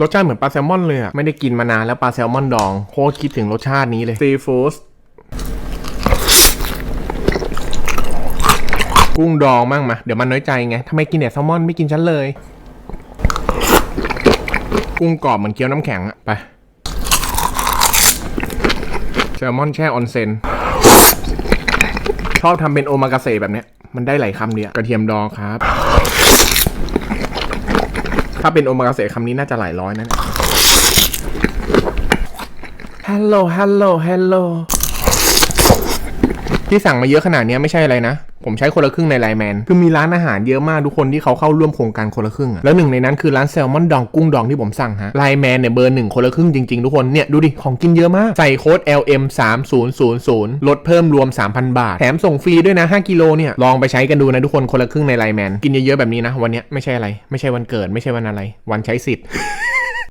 รสชาติเหมือนปลาแซลมอนเลยอะไม่ได้กินมานานแล้วปลาแซลมอนดองโคตรคิดถึงรสชาตินี้เลยซีฟู้ดกุ้งดองมั่งมา เดี๋ยวมันน้อยใจไงทำไมกินแต่แซลมอนไม่กินฉันเลย กุ้งกรอบเหมือนเคี้ยวน้ำแข็งอะไปแซลมอนแช่ออนเซนชอบทำเป็นโอมากาเสะแบบเนี้ยมันได้หลายคำเดียวกระเทียมดองครับ ถ้าเป็นโอมากาเสะคำนี้น่าจะหลายร้อยนะฮัลโหลฮัลโหลฮัลโหลที่สั่งมาเยอะขนาดนี้ไม่ใช่อะไรนะ ผมใช้คนละครึ่งในไลแมนคือมีร้านอาหารเยอะมากทุกคนที่เขาเข้าร่วมโครงการคนละครึ่งอะแล้วหนึ่งในนั้นคือร้านแซลมอนดองกุ้งดองที่ผมสั่งฮะไลแมนเนี่ยเบอร์หนึ่งคนละครึ่งจริงๆทุกคนเนี่ยดูดิของกินเยอะมากใส่โค้ด LM 3 0 0 0ลดเพิ่มรวม 3,000 บาท แถมส่งฟรีด้วยนะ 5 กิโลเนี่ยลองไปใช้กันดูนะทุกคนคนละครึ่งในไลแมนกินเยอะๆแบบนี้นะวันเนี้ยไม่ใช่อะไร ไม่ใช่วันเกิดไม่ใช่วันอะไร วันใช้สิทธิ์